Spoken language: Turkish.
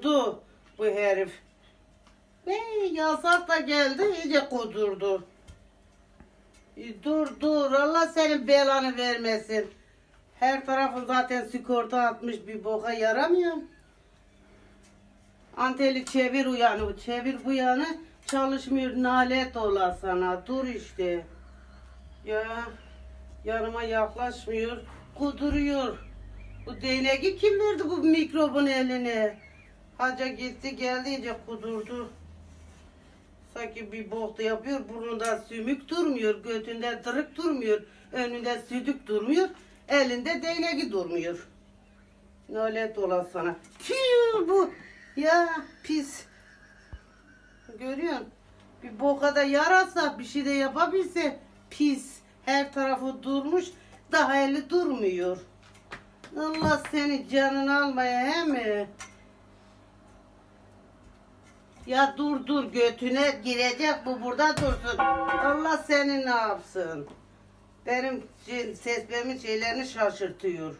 kudurdu bu herif. Hey, yasak da geldi iyice kudurdu. E, Dur dur Allah senin belanı vermesin. Her tarafı zaten sigorta atmış bir boka yaramıyor. Anteli çevir uyanı, çevir bu yanı çalışmıyor nalet ola sana. Dur işte. Ya yanıma yaklaşmıyor, kuduruyor. Bu değneği kim verdi bu mikrobun eline? Haca gitti geldi iyice kudurdu. Sanki bir bokta yapıyor, burnunda sümük durmuyor, götünde dırık durmuyor, önünde südük durmuyor, elinde değneği durmuyor. Nalet ola sana. Tüh bu. Ya pis. Görüyorsun. Bir boka da yarasa bir şey de yapabilse pis. Her tarafı durmuş daha eli durmuyor. Allah seni canını almaya he mi? Ya dur dur götüne girecek bu burada dursun. Allah seni ne yapsın? Benim sesimin şeylerini şaşırtıyor.